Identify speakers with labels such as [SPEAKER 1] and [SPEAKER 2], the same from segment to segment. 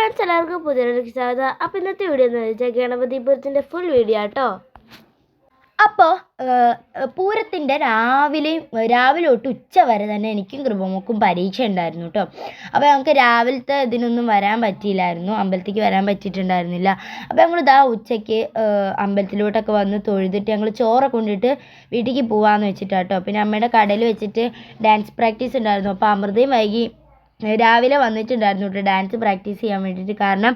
[SPEAKER 1] Friends എല്ലാവർക്കും പുതിയൊരു സ്വാഗതം അപ്പോൾ ഇന്നത്തെ വീഡിയോ എന്ന് വെച്ചാൽ ഗണപതിപുരത്തിന്റെ ഫുൾ വീഡിയോ ആട്ടോ.
[SPEAKER 2] അപ്പോൾ പൂരത്തിന്റെ രാവിലെയും രാവിലെ തൊട്ട് ഉച്ച വരെ തന്നെ എനിക്കും കൃപമോക്കും പരീക്ഷ ഉണ്ടായിരുന്നു കേട്ടോ അപ്പോൾ ഞങ്ങൾക്ക് രാവിലത്തെ ഇതിനൊന്നും വരാൻ പറ്റിയില്ലായിരുന്നു. അമ്പലത്തിലേക്ക് വരാൻ പറ്റിയിട്ടുണ്ടായിരുന്നില്ല. അപ്പോൾ ഞങ്ങൾ ഇതാ ഉച്ചയ്ക്ക് അമ്പലത്തിലോട്ടൊക്കെ വന്ന് തൊഴുതിട്ട് ഞങ്ങൾ ചോറൊക്കെ കൊണ്ടിട്ട് വീട്ടിലേക്ക് പോകാമെന്ന് വെച്ചിട്ടാട്ടോ. പിന്നെ അമ്മയുടെ കടയിൽ വെച്ചിട്ട് ഡാൻസ് പ്രാക്ടീസ് ഉണ്ടായിരുന്നു. അപ്പോൾ അമൃതയും വൈകി രാവിലെ വന്നിട്ടുണ്ടായിരുന്നു കേട്ടോ. ഡാൻസ് പ്രാക്ടീസ് ചെയ്യാൻ വേണ്ടിയിട്ട്. കാരണം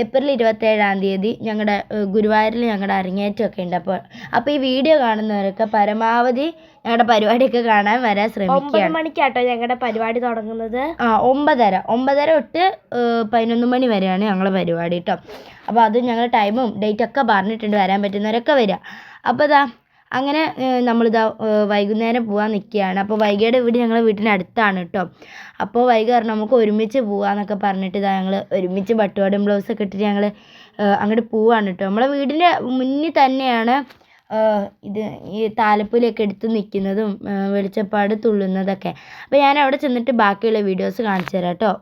[SPEAKER 2] ഏപ്രിൽ ഇരുപത്തേഴാം തീയതി ഞങ്ങളുടെ ഗുരുവായൂരിൽ ഞങ്ങളുടെ അരങ്ങേറ്റമൊക്കെ ഉണ്ട്. അപ്പോൾ അപ്പോൾ ഈ വീഡിയോ കാണുന്നവരൊക്കെ പരമാവധി ഞങ്ങളുടെ പരിപാടിയൊക്കെ കാണാൻ വരാൻ
[SPEAKER 1] ഒമ്പത്
[SPEAKER 2] ശ്രമിക്കുകയാണ്.
[SPEAKER 1] മണിക്കാട്ടോ ഞങ്ങളുടെ പരിപാടി തുടങ്ങുന്നത്?
[SPEAKER 2] ആ ഒമ്പതര. ഒമ്പതര തൊട്ട് പതിനൊന്ന് മണി വരെയാണ് ഞങ്ങളുടെ പരിപാടി കേട്ടോ. അപ്പോൾ അത് ഞങ്ങളുടെ ടൈമും ഡേറ്റ് ഒക്കെ പറഞ്ഞിട്ടുണ്ട് വരാൻ പറ്റുന്നവരൊക്കെ വരിക അപ്പോൾ ഇതാ അങ്ങനെ നമ്മളിതാ വൈകുന്നേരം പോകാൻ നിൽക്കുകയാണ് അപ്പോൾ വൈകിയുടെ വീട് ഞങ്ങളുടെ അടുത്താണ് കേട്ടോ അപ്പോൾ വൈകി പറഞ്ഞു നമുക്ക് ഒരുമിച്ച് പോവാന്നൊക്കെ പറഞ്ഞിട്ട് ഇതാ ഞങ്ങൾ ഒരുമിച്ച് പട്ടുപാടും ബ്ലൗസൊക്കെ ഇട്ടിട്ട് ഞങ്ങൾ അങ്ങോട്ട് പോവാണ് കേട്ടോ നമ്മളെ വീടിന്റെ മുന്നിൽ തന്നെയാണ് ഇത് ഈ താലപ്പൊലിയൊക്കെ എടുത്ത് നിൽക്കുന്നതും വെളിച്ചപ്പാട് തുള്ളുന്നതൊക്കെ. അപ്പോൾ ഞാൻ അവിടെ ചെന്നിട്ട് ബാക്കിയുള്ള വീഡിയോസ് കാണിച്ചു തരാം കേട്ടോ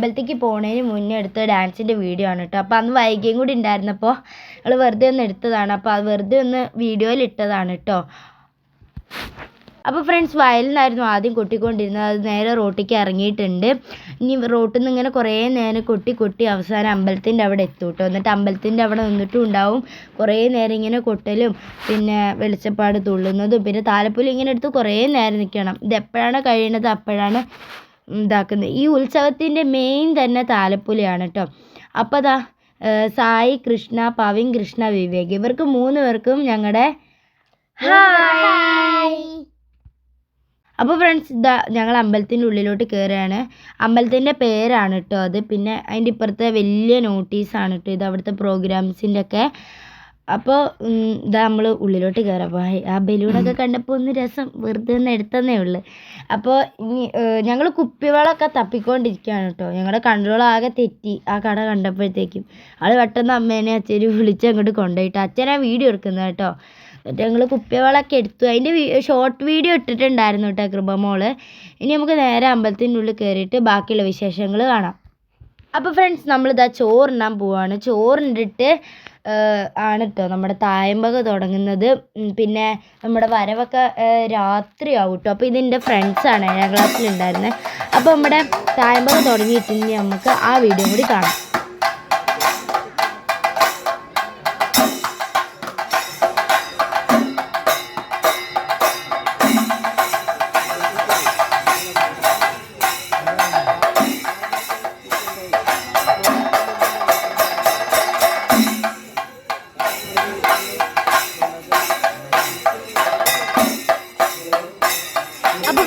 [SPEAKER 2] അമ്പലത്തേക്ക് പോണതിന് മുന്നേ എടുത്ത ഡാൻസിന്റെ വീഡിയോ ആണ് കേട്ടോ അപ്പോൾ അന്ന് വൈകിയും കൂടി ഉണ്ടായിരുന്നപ്പോൾ ഞങ്ങൾ വെറുതെ ഒന്ന് എടുത്തതാണ്. അപ്പോൾ അത് വെറുതെ ഒന്ന് വീഡിയോയിൽ ഇട്ടതാണ് കേട്ടോ അപ്പോൾ ഫ്രണ്ട്സ് വയലിൽ നിന്നായിരുന്നു ആദ്യം കൊട്ടിക്കൊണ്ടിരുന്നത്. അത് നേരെ റോട്ടിലേക്ക് ഇറങ്ങിയിട്ടുണ്ട്. ഇനി റോട്ടിൽ നിന്ന് ഇങ്ങനെ കുറേ നേരം കൊട്ടി കൊട്ടി അവസാനം അമ്പലത്തിന്റെ അവിടെ എത്തും കേട്ടോ എന്നിട്ട് അമ്പലത്തിന്റെ അവിടെ നിന്നിട്ടും ഉണ്ടാവും. കുറേ നേരം ഇങ്ങനെ കൊട്ടലും പിന്നെ വെളിച്ചപ്പാട് തുള്ളുന്നതും പിന്നെ താലപ്പൊലി ഇങ്ങനെ എടുത്ത് കുറേ നേരം നിൽക്കണം ഇത് എപ്പോഴാണ് കഴിയുന്നത് അപ്പോഴാണ് ഇതാക്കുന്നത്. ഈ ഉത്സവത്തിന്റെ മെയിൻ തന്നെ താലപ്പൊലിയാണ് കേട്ടോ അപ്പോൾ അതാ സായി കൃഷ്ണ പവിൻ കൃഷ്ണ വിവേക്. ഇവർക്ക് മൂന്ന് പേർക്കും ഞങ്ങളുടെ ഹായ്. അപ്പോൾ ഫ്രണ്ട്സ് ഇതാ ഞങ്ങൾ അമ്പലത്തിന്റെ ഉള്ളിലോട്ട് കയറുകയാണ് അമ്പലത്തിന്റെ പേരാണ് കേട്ടോ അത്. പിന്നെ അതിന്റെ ഇപ്പുറത്തെ വലിയ നോട്ടീസാണ് കേട്ടോ ഇത് അവിടുത്തെ പ്രോഗ്രാംസിന്റെ ഒക്കെ. അപ്പോൾ ഇതാ നമ്മൾ ഉള്ളിലോട്ട് കയറാം അപ്പോൾ ആ ബലൂണൊക്കെ കണ്ടപ്പോൾ ഒന്ന് രസം വെറുതെ ഒന്ന് എടുത്തന്നേ ഉള്ളു. അപ്പോൾ ഇനി ഞങ്ങൾ കുപ്പിവെള്ളമൊക്കെ തപ്പിക്കൊണ്ടിരിക്കുകയാണ് കേട്ടോ. ഞങ്ങളുടെ കൺട്രോൾ ആകെ തെറ്റി. ആ കട കണ്ടപ്പോഴത്തേക്കും ആൾ പെട്ടെന്ന് അമ്മേനെ അച്ഛനെ വിളിച്ച് അങ്ങോട്ട് കൊണ്ടുപോയിട്ട് അച്ഛനാ വീഡിയോ എടുക്കുന്നത് കേട്ടോ. എന്നിട്ട് ഞങ്ങൾ കുപ്പിവെള്ളമൊക്കെ എടുത്തു. അതിന്റെ ഷോർട്ട് വീഡിയോ ഇട്ടിട്ടുണ്ടായിരുന്നു കേട്ടോ കൃപമോൾ ഇനി നമുക്ക് നേരെ അമ്പലത്തിന്റെ ഉള്ളിൽ കയറിയിട്ട് ബാക്കിയുള്ള വിശേഷങ്ങൾ കാണാം. അപ്പോൾ ഫ്രണ്ട്സ് നമ്മളിതാ ചോറുണ്ണാൻ പോവാണ്. ചോറുണ്ടിട്ട് ആണ് കേട്ടോ നമ്മുടെ തായമ്പക തുടങ്ങുന്നത്. പിന്നെ നമ്മുടെ വരവൊക്കെ രാത്രിയാവും കേട്ടോ അപ്പോൾ ഇതെന്റെ ഫ്രണ്ട്സാണ് ഏഴാം ക്ലാസ്സിലുണ്ടായിരുന്നത് അപ്പോൾ നമ്മുടെ തായമ്പക തുടങ്ങിയിട്ട് ഇനി നമുക്ക് ആ വീഡിയോ കൂടി കാണാം.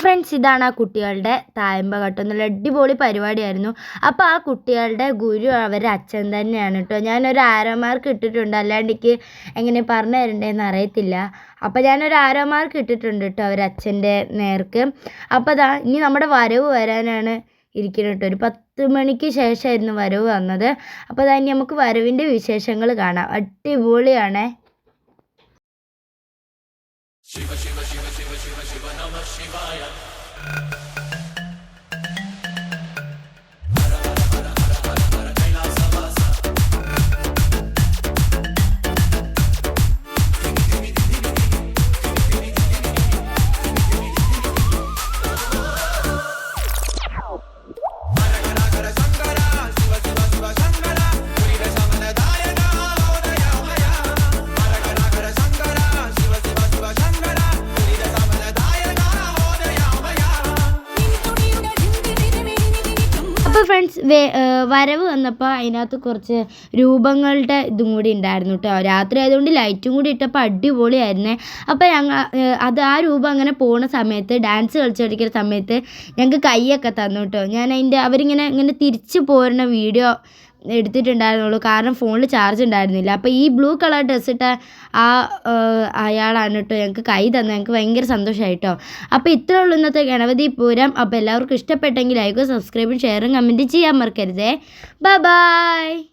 [SPEAKER 2] ഫ്രണ്ട്സ് ഇതാണ് ആ കുട്ടികളുടെ തായമ്പ കേട്ടോ. നല്ല അടിപൊളി പരിപാടിയായിരുന്നു. അപ്പോൾ ആ കുട്ടികളുടെ ഗുരു അവരുടെ അച്ഛൻ തന്നെയാണ് കേട്ടോ ഞാനൊരു ആരോ മാർക്ക് ഇട്ടിട്ടുണ്ട്. അല്ലാണ്ട് എനിക്ക് എങ്ങനെ പറഞ്ഞു തരണ്ടേന്ന് അറിയത്തില്ല. അപ്പോൾ ഞാനൊരു ആരോ മാർക്ക് ഇട്ടിട്ടുണ്ട് കേട്ടോ അവരുടെ അച്ഛന്റെ നേർക്ക്. അപ്പോൾ അതാ ഇനി നമ്മുടെ വരവ് വരാനാണ് ഇരിക്കുന്നത് കേട്ടോ ഒരു പത്ത് മണിക്ക് ശേഷമായിരുന്നു വരവ് വന്നത്. അപ്പോൾ അതാ ഇനി നമുക്ക് വരവിന്റെ വിശേഷങ്ങൾ കാണാം. അടിപൊളിയാണേ. Shiva Shiva Shiva Shiva Shiva Shiva Namah Shivaya. ഏഹ് വരവ് വന്നപ്പോൾ അതിനകത്ത് കുറച്ച് രൂപങ്ങളുടെ ഇതും കൂടി ഉണ്ടായിരുന്നു കേട്ടോ രാത്രി ആയതുകൊണ്ട് ലൈറ്റും കൂടി ഇട്ടപ്പോൾ അടിപൊളിയായിരുന്നേ. അപ്പോൾ ഞങ്ങൾ അത് ആ രൂപം അങ്ങനെ പോണ സമയത്ത് ഡാൻസ് കളിച്ച് കളിക്കുന്ന സമയത്ത് ഞങ്ങൾക്ക് കൈയൊക്കെ തന്നു കേട്ടോ ഞാൻ അതിന്റെ അവരിങ്ങനെ ഇങ്ങനെ തിരിച്ച് പോരുന്ന വീഡിയോ എടുത്തിട്ടുണ്ടായിരുന്നുള്ളൂ. കാരണം ഫോണിൽ ചാർജ് ഉണ്ടായിരുന്നില്ല. അപ്പോൾ ഈ ബ്ലൂ കളർ ഡ്രസ്സ് ഇട്ട ആ അയാളാണ് കേട്ടോ ഞങ്ങൾക്ക് കൈ തന്നത്. ഞങ്ങൾക്ക് ഭയങ്കര സന്തോഷമായി കേട്ടോ അപ്പോൾ ഇത്രേ ഉള്ളൂ ഇന്നത്തെ ഗണപതി പൂരം. അപ്പോൾ എല്ലാവർക്കും ഇഷ്ടപ്പെട്ടെങ്കിൽ ലൈക്കും സബ്സ്ക്രൈബും ഷെയറും കമന്റ് ചെയ്യാൻ മറക്കരുതേ. ബൈ